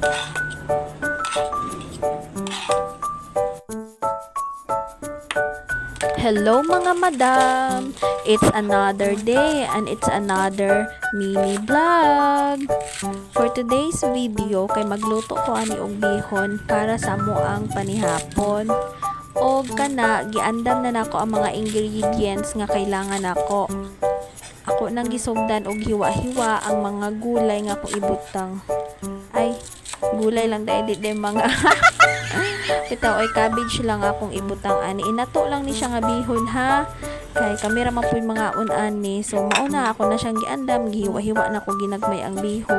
Hello mga madam! It's another day and it's another mini vlog. For today's video, kay magluto ko ani og bihon para sa ang panihapon. O kana, giandam na nako ang mga ingredients nga kailangan nako. Ako nang gisugdan og hiwa-hiwa ang mga gulay nga akong ibutang. Ay, gulay lang dahil di di mga Ito ay cabbage lang akong ibutang ani. Inato lang ni siya nga bihon ha. Kay kamera man po'y mga unani. So mauna ako na siyang giandam, gihiwa-hiwa na ko ginagmay ang bihon.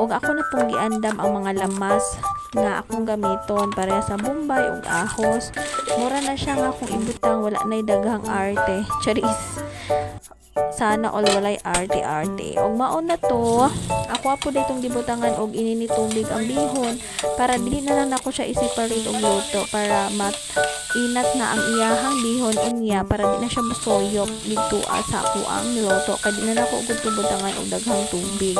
Ug ako na pong giandam ang mga lamas nga akong gamiton para sa bombay ug ahos. Mura na siya nga akong ibutang wala nay daghang arte. Charis sana all walay arte-arte. Og maon na to, ako apo ditong gibutangan og inini tubig ang bihon para dili na lang ako siya i-separate og luto para mat inat na ang iyahang bihon unya para di na siya masoyok dito ah, sa ako ang niloto kay di na ako ugod butangan og daghang tubig.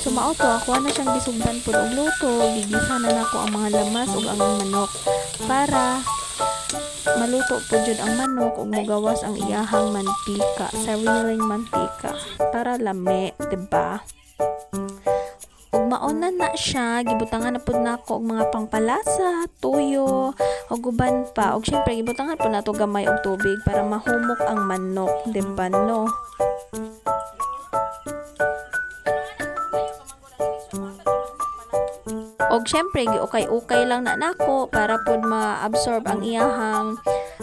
So mao to ako na siyang gisugdan pud og luto, gigisa na nako ang mga lamas ug ang manok para maluto po jud ang manok ug mugawas ang iyahang mantika. Sariling mantika. Para lami diba? Ug mauna na siya. Gibutangan na pud nako og mga pangpalasa tuyo ug uban pa. Ug syempre gibutangan po nato gamay og tubig para mahumok ang manok diba no Og syempre giukay-ukay lang na nako para pod ma-absorb ang iyahang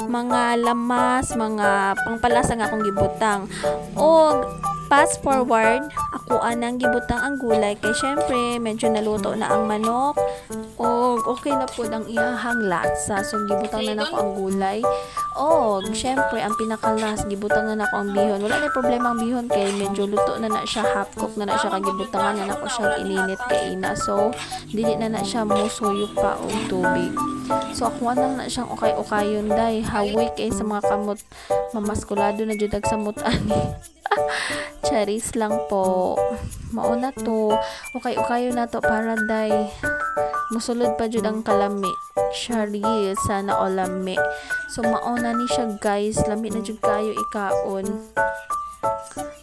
mga lamas, mga pangpalasa nga akong gibutang. Og fast forward, ako anang gibutang ang gulay kay syempre medyo naluto na ang manok. Og okay na pod ang iyahang lasa. So gibutang na nako ang gulay. Og syempre ang pinakalas gibutang na nako ang bihon. Wala na problema ang bihon kay medyo luto na na siya half cook na na siya kagibutangan na nako siya ininit kay ina. So dili na na siya musuyok pa og tubig. So ako na na siyang ukay-ukayon day hawi kay sa mga kamot mamaskulado na jud sa ani. Charis lang po. Mauna to. Ukay-ukayo na to para day musulod pa jud ang kalami. Charis sana o lami. So mauna ni siya guys. Lami na jud kayo ikaon.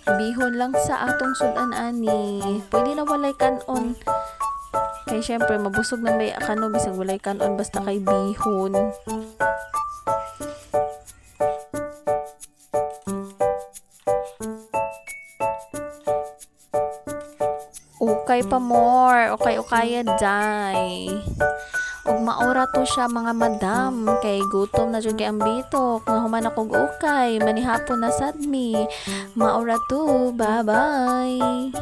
Bihon lang sa atong sudan ani. Pwede na walay kanon. Kay syempre mabusog na may kano bisag walay kanon basta kay bihon. Ukay pa more. Okay, ukaya day. Ug maura to siya mga madam kay gutom na jud kay ang bitok nga human akong ukay manihapon na sad mi. Maura to. Bye-bye.